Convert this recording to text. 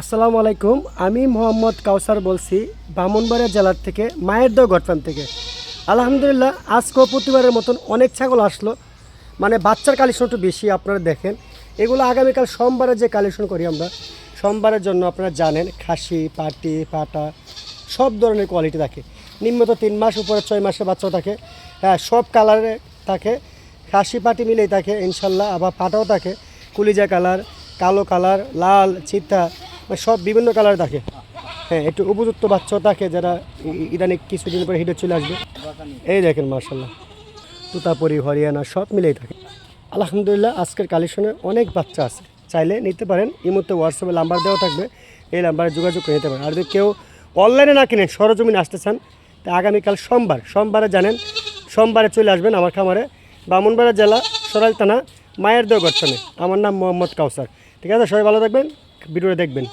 আসসালামু আলাইকুম, আমি মোহাম্মদ কাউসার বলছি, বামনবাড়িয়া জেলার থেকে, মায়ের দো গঠফান থেকে। আলহামদুলিল্লাহ, আজকেও প্রতিবারের মতন অনেক ছাগল আসলো। মানে বাচ্চার কালেকশন একটু বেশি আপনারা দেখেন। এগুলো আগামীকাল সোমবারে যে কালেকশন করি আমরা, সোমবারের জন্য আপনারা জানেন, খাসি, পাটি, পাটা, সব ধরনের কোয়ালিটি থাকে। নিম্নত তিন মাস উপরে ছয় মাসের বাচ্চাও থাকে। হ্যাঁ সব কালারে থাকে। খাসি, পাটি মিলেই থাকে, ইনশাল্লাহ। আবার পাটাও থাকে। কুলিজা কালার, কালো কালার, লাল, চিতা। সব বিভিন্ন কালার থাকে। হ্যাঁ একটু উপযুক্ত বাচ্চাও থাকে যারা ই- ই- ইদানিং কিছুদিন পরে হিটে চলে আসবে। এই দেখেন মার্শাল্লাহ তুতাপুরি, হরিয়ানা, সব মিলেই থাকে। আলহামদুলিল্লাহ, আজকের কালেকশনে অনেক বাচ্চা আছে। চাইলে নিতে পারেন। এই মুহূর্তে হোয়াটসঅ্যাপে নাম্বার দেওয়া থাকবে। এই নাম্বারে যোগাযোগ করে নিতে পারেন। আর যদি কেউ অনলাইনে না কিনেন, সরজমিন আসতে চান, তা আগামীকাল সোমবার, সোমবারে জানেন, সোমবারে চলে আসবেন আমার খামারে। বামনবাড়া জেলা সরাইল থানা, মায়ের দেওয়া গঠনে আমার নাম মোহাম্মদ কাউসার। ঠিক আছে, সবাই ভালো থাকবেন, ভিডিওটা দেখবেন।